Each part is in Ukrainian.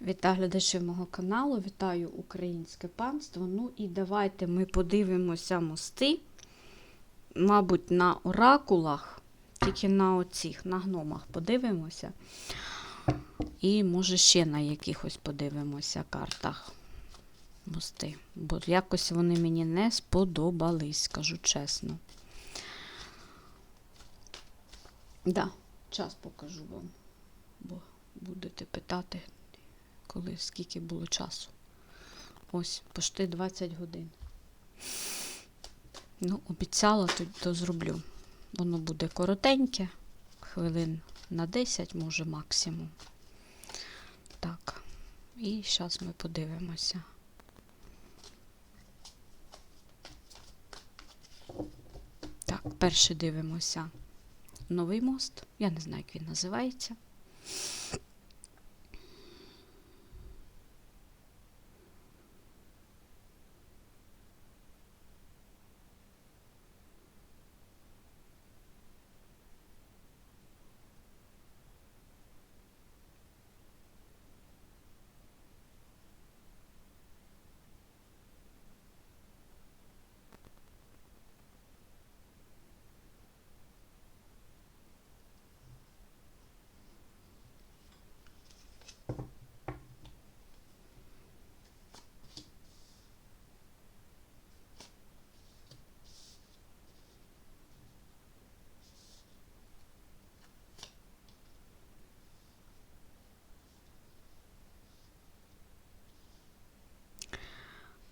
Вітаю глядачів мого каналу, вітаю українське панство. Ну і давайте ми подивимося мости, мабуть, на оракулах, тільки на оцих, на гномах подивимося. І, може, ще на якихось подивимося картах мости. Бо якось вони мені не сподобались, скажу чесно. Да, час покажу вам, бо будете питати коли скільки було часу. Ось, почти 20 годин. Ну, обіцяла, то, то зроблю. Воно буде коротеньке, хвилин на 10, може, максимум. Так, і зараз ми подивимося. Так, перший дивимося новий мост. Я не знаю, як він називається.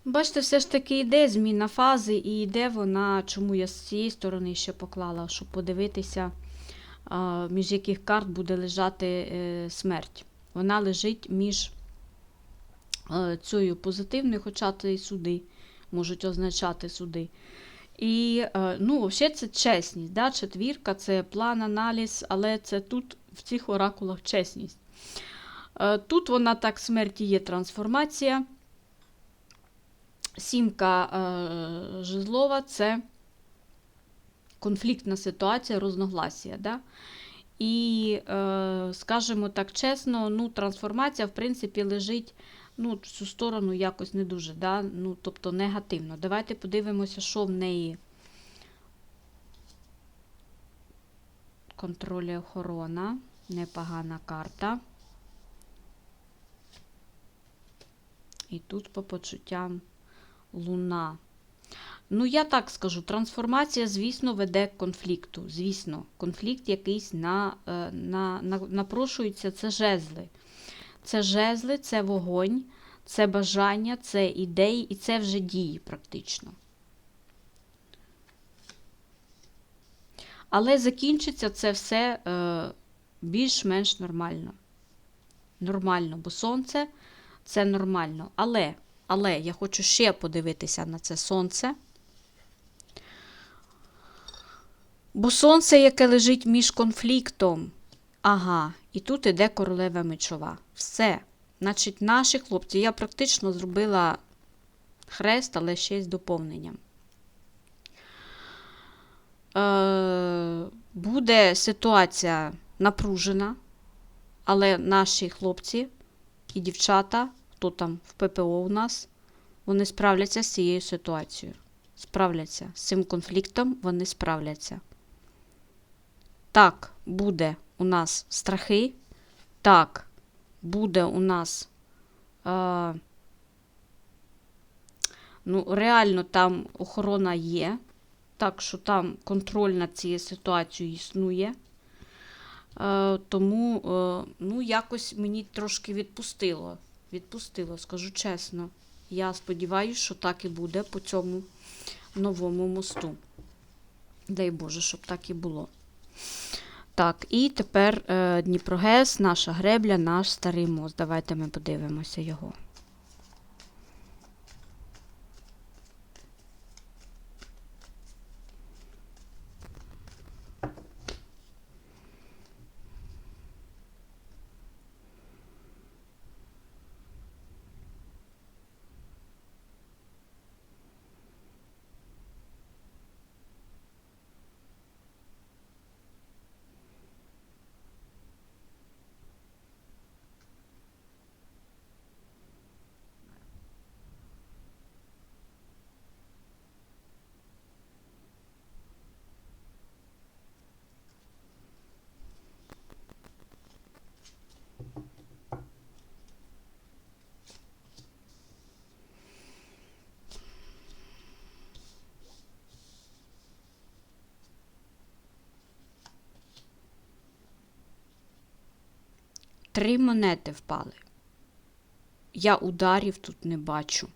Бачите, все ж таки йде зміна фази, і йде вона, чому я з цієї сторони ще поклала, щоб подивитися, між яких карт буде лежати е, смерть. Вона лежить між е, цією позитивною, хоча це і суди можуть означати суди. І, е, ну, взагалі, це чесність. Да? Четвірка це план, аналіз, але це тут в цих оракулах чесність. Тут вона так смерті є трансформація. Сімка е, жезлова це конфліктна ситуація, розногласія. Да? І, е, скажімо так чесно, ну, трансформація, в принципі, лежить ну, в цю сторону якось не дуже, да? ну, тобто негативно. Давайте подивимося, що в неї контроль і охорона. Непогана карта. І тут по почуттям луна. Ну, я так скажу, трансформація, звісно, веде к конфлікту. Звісно, конфлікт якийсь на, е, на, на, напрошується, це жезли. Це жезли, це вогонь, це бажання, це ідеї і це вже дії практично. Але закінчиться це все е, більш-менш нормально. Нормально, бо сонце це нормально. Але, але я хочу ще подивитися на це сонце. Бо сонце, яке лежить між конфліктом. Ага, і тут іде королева мечова. Все. Значить, наші хлопці, я практично зробила хрест, але ще й з доповненням. Е, буде ситуація напружена, але наші хлопці і дівчата, хто там в ППО у нас, вони справляться з цією ситуацією. Справляться з цим конфліктом, вони справляться. Так, буде у нас страхи. Так, буде у нас. Е, ну, реально там охорона є. Так що там контроль над цією ситуацією існує. Е, тому, е, ну, якось мені трошки відпустило. Відпустило, скажу чесно. Я сподіваюся, що так і буде по цьому новому мосту. Дай Боже, щоб так і було. Так, і тепер е, Дніпрогес, наша гребля, наш старий мост. Давайте ми подивимося його. Три монети впали. Я ударів тут не бачу.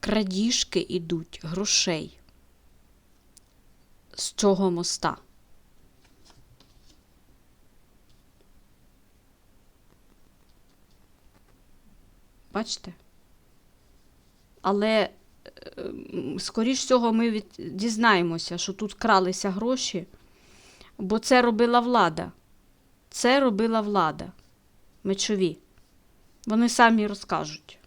Крадіжки ідуть грошей. З цього моста. Бачите? Але, е, скоріш всього, ми від... дізнаємося, що тут кралися гроші, бо це робила влада. Це робила влада. Мечові. Вони самі розкажуть.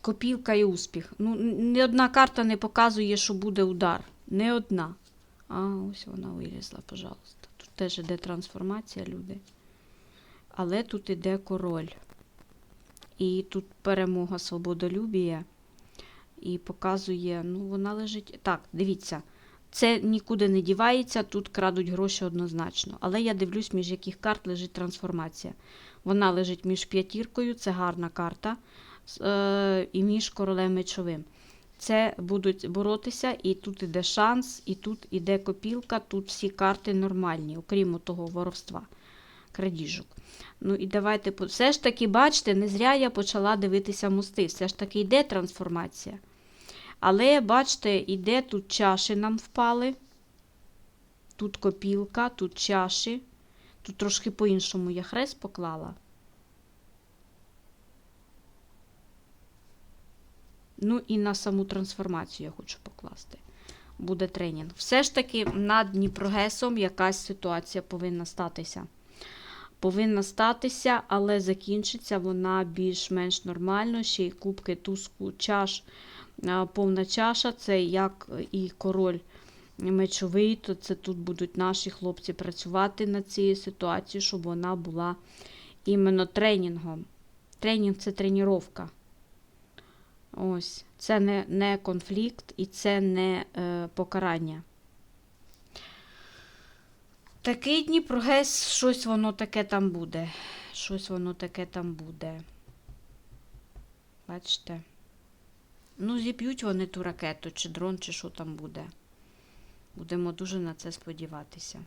Копілка і успіх. Ну, ні одна карта не показує, що буде удар. Не одна. А, ось вона вилізла, пожалуйста. Тут теж іде трансформація, люди. Але тут іде король. І тут перемога свободолюбія. І показує, ну, вона лежить. Так, дивіться. Це нікуди не дівається, тут крадуть гроші однозначно. Але я дивлюсь, між яких карт лежить трансформація. Вона лежить між п'ятіркою, це гарна карта, е, і між королем мечовим. Це будуть боротися, і тут іде шанс, і тут іде копілка, тут всі карти нормальні, окрім того воровства, крадіжок. Ну і давайте, все ж таки, бачите, не зря я почала дивитися мости. Все ж таки йде трансформація. Але, бачите, іде тут чаші нам впали. Тут копілка, тут чаші. Тут трошки по-іншому я хрест поклала. Ну і на саму трансформацію я хочу покласти. Буде тренінг. Все ж таки над Дніпрогесом якась ситуація повинна статися. Повинна статися, але закінчиться вона більш-менш нормально. Ще й кубки, туску, чаш, повна чаша. Це як і король мечовий, то це тут будуть наші хлопці працювати над цією ситуацією, щоб вона була іменно тренінгом. Тренінг це тренування. Ось, це не, не конфлікт і це не е, покарання. Такий Дніпрогес, щось воно таке там буде. Щось воно таке там буде. Бачите? Ну, зіп'ють вони ту ракету, чи дрон, чи що там буде. Будемо дуже на це сподіватися.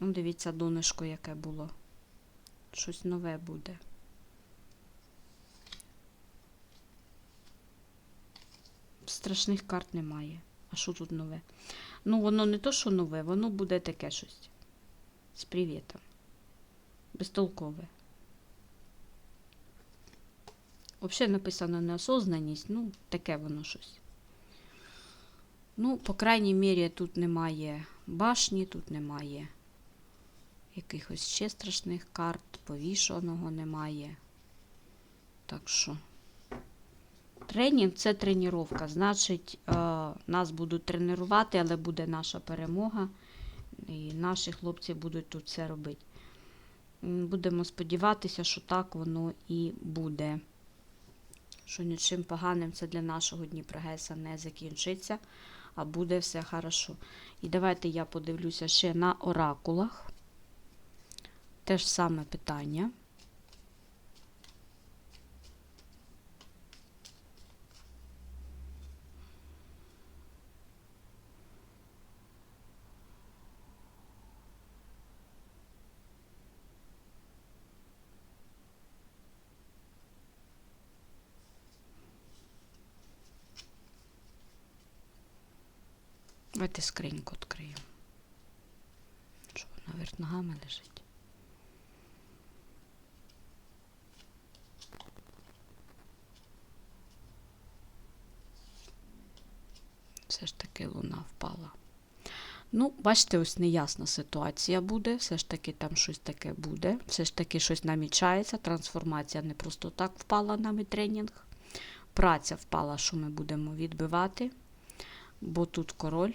Ну, дивіться, донышко, яке було. Щось нове буде. Страшних карт немає. А що тут нове? Ну, воно не то, що нове, воно буде таке щось. З привітом. Безтолкове. Взагалі написано неосознаність, ну, таке воно щось. Ну, по крайній мірі, тут немає башні, тут немає якихось ще страшних карт, повішаного немає. Так що. Тренінг це тренування. Значить, е, нас будуть тренувати, але буде наша перемога. І наші хлопці будуть тут це робити. Будемо сподіватися, що так воно і буде. Що нічим поганим це для нашого Дніпрогеса не закінчиться, а буде все хорошо. І давайте я подивлюся ще на оракулах. Те ж саме питання. Давайте скриньку відкрию. Що вона вверх ногами лежить. Все ж таки луна впала. Ну, бачите, ось неясна ситуація буде. Все ж таки там щось таке буде. Все ж таки щось намічається. Трансформація не просто так впала нам і тренінг. Праця впала, що ми будемо відбивати бо тут король.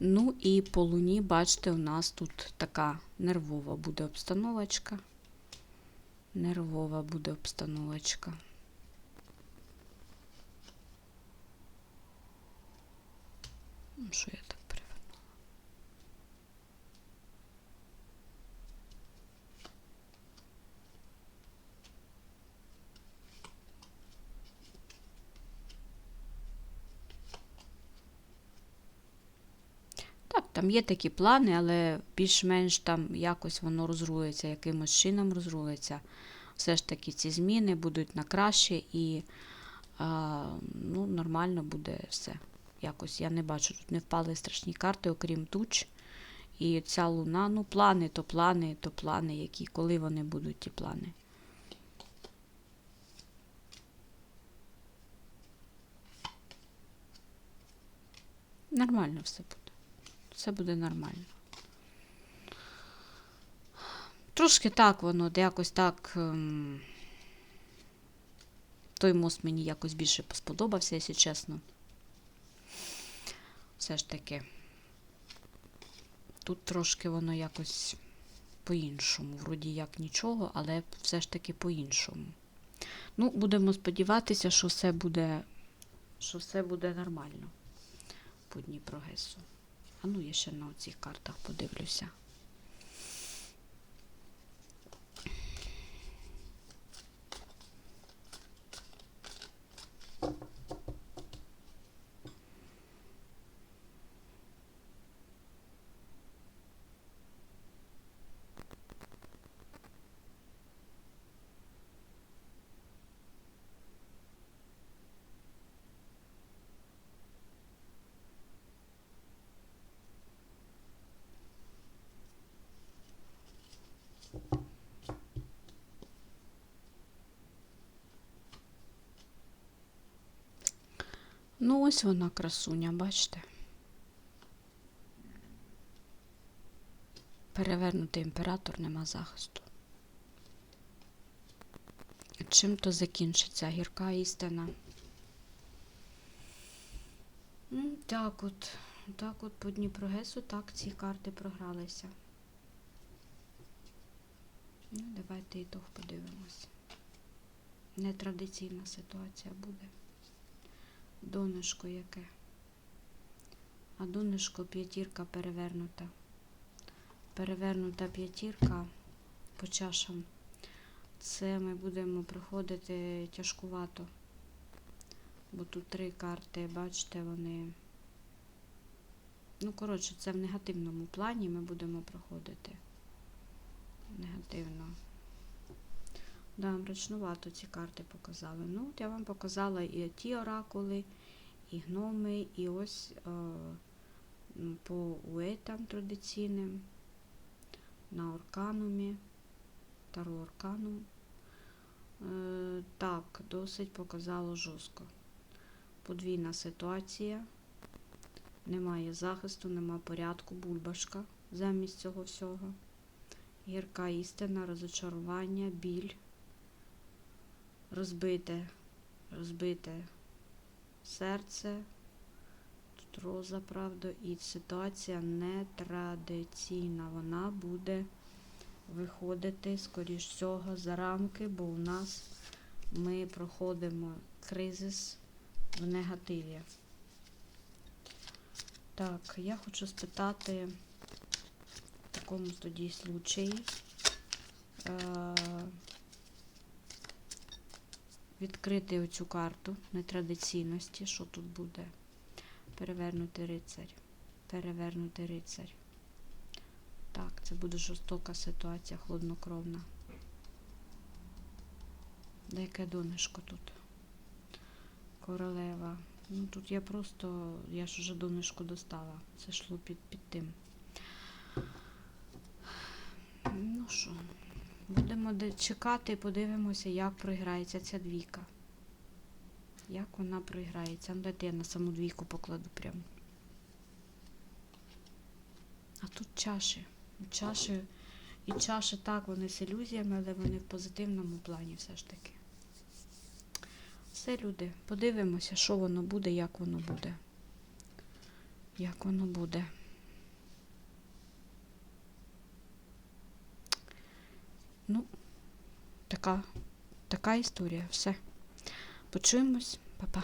Ну і по луні, бачите, у нас тут така нервова буде обстановочка. Нервова буде обстановочка. Ну, Що я так Там є такі плани, але більш-менш там якось воно розрулиться, якимось чином розрулиться. Все ж таки ці зміни будуть на краще і а, ну, нормально буде все. Якось я не бачу, тут не впали страшні карти, окрім туч. І ця луна, ну, плани, то плани, то плани, які, коли вони будуть, ті плани. Нормально все буде. Все буде нормально. Трошки так воно, якось так. ем, Той мост мені якось більше сподобався, якщо чесно. Все ж таки. Тут трошки воно якось по-іншому. Вроді як нічого, але все ж таки по-іншому. Ну, будемо сподіватися, що все буде, що все буде нормально по Дніпрогесу. А ну, я ще на цих картах подивлюся. Ну, ось вона красуня, бачите? Перевернутий імператор нема захисту. Чим то закінчиться гірка істина? Так от, так от по Дніпрогесу так ці карти програлися. Ну, давайте ітог подивимось. Нетрадиційна ситуація буде. Донышко яке. А донышко п'ятірка перевернута. Перевернута п'ятірка по чашам. Це ми будемо проходити тяжкувато. Бо тут три карти, бачите, вони. Ну, коротше, це в негативному плані ми будемо проходити. Негативно. Да, мрачнувато ці карти показали. Ну, от я вам показала і ті оракули, і гноми, і ось е, по уетам традиційним, на орканумі, таро орканум. Е, так, досить показало жорстко. Подвійна ситуація. Немає захисту, нема порядку, бульбашка замість цього всього. Гірка істина, розочарування, біль розбите, розбите серце. Тут роза, правда, і ситуація нетрадиційна. Вона буде виходити, скоріш всього, за рамки, бо у нас ми проходимо кризис в негативі. Так, я хочу спитати в такому тоді случаї. Відкрити оцю карту нетрадиційності, що тут буде. Перевернути рицарь. Перевернути рицарь. Так, це буде жорстока ситуація, хладнокровна. Де яке тут? Королева. Ну тут я просто, я ж уже донышко достала. Це йшло під, під тим. Ну що, Будемо чекати і подивимося, як програється ця двійка. Як вона програється. Ну, дайте я на саму двійку покладу прямо. А тут чаші. Чаші. І чаші так, вони з ілюзіями, але вони в позитивному плані все ж таки. Все, люди, подивимося, що воно буде, як воно буде. Як воно буде. Ну, така, така історія. Все. Почуємось, Па-па.